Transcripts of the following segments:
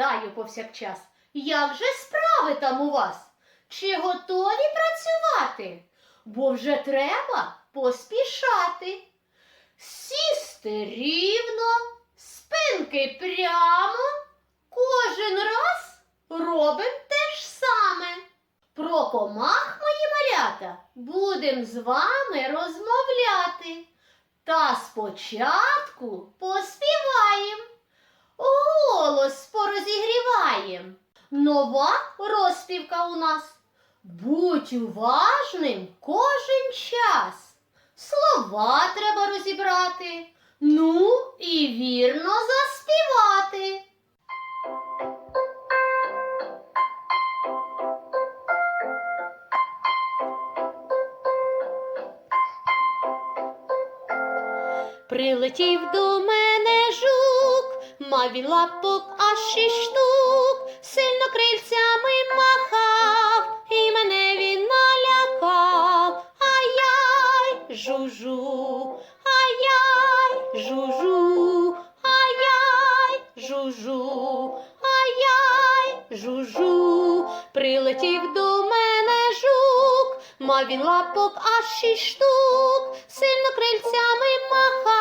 Вітаю повсякчас. Як же справи там у вас? Чи готові працювати? Бо вже треба поспішати. Сісти рівно, спинки прямо. Кожен раз робимо те ж саме. Про комах, мої малята, будем з вами розмовляти. Та спочатку поспіваємо. Голос порозігріваєм. Нова розпівка у нас. Будь уважним кожен час. Слова треба розібрати. Ну і вірно заспівати. Прилетів до мене жук, мав лапок аж шість штук, сильно крильцями махав, і мене він налякав. Ай-яй, жужу, ай-яй, жужу, ай-яй, жужу, ай-яй, жужу. Прилетів до мене жук, мав він лапок аж шість штук, сильно крильцями махав,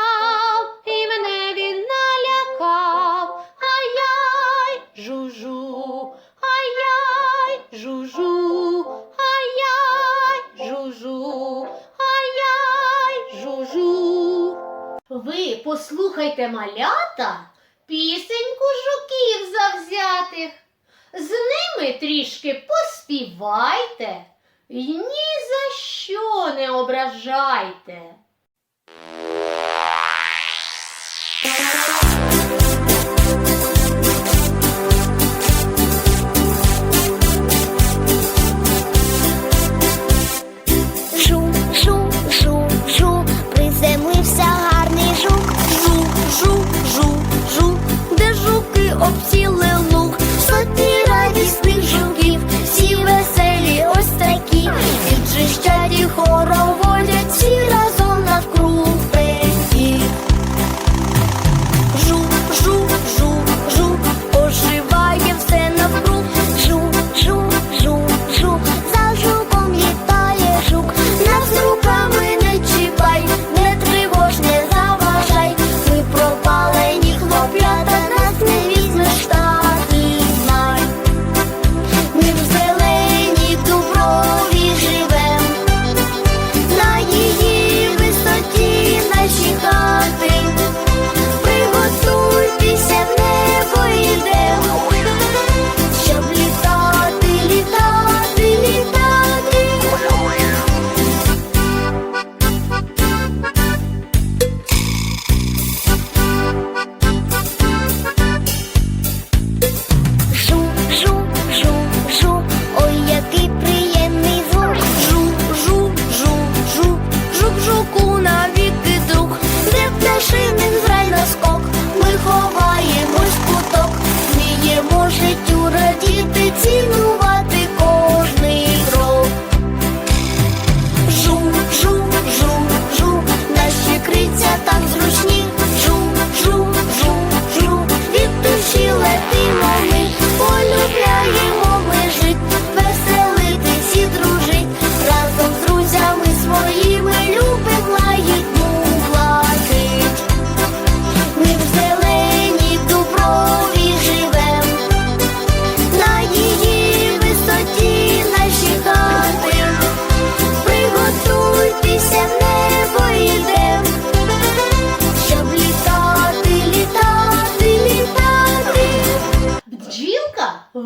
Ви послухайте малята пісеньку жуків завзятих. З ними трішки поспівайте і ні за що не ображайте.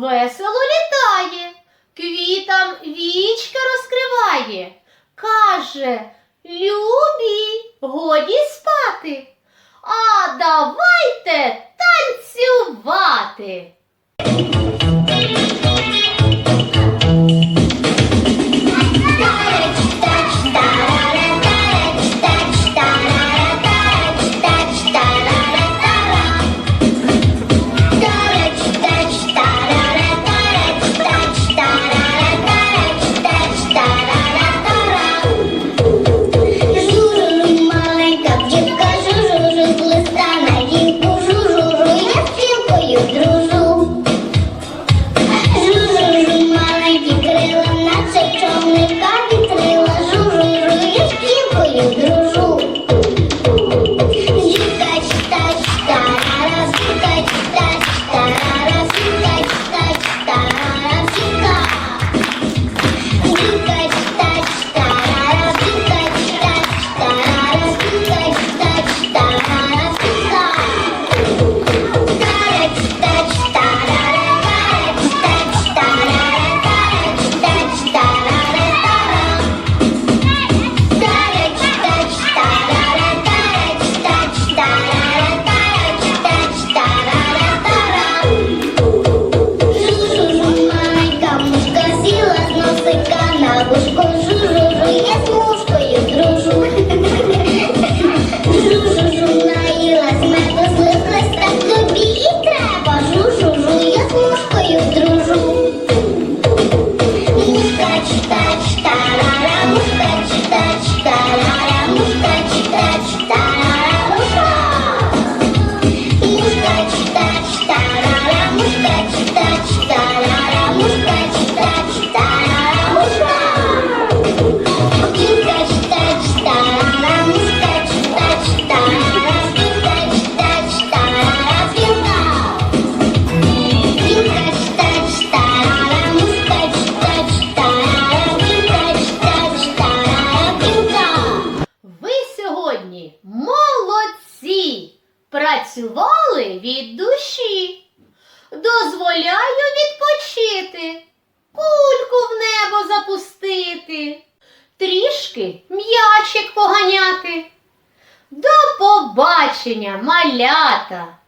Весело літає, квітам вічка розкриває. Каже, любі, годі спати, а давайте танцювати. little працювали від душі. Дозволяю відпочити, кульку в небо запустити, трішки м'ячик поганяти. До побачення, малята!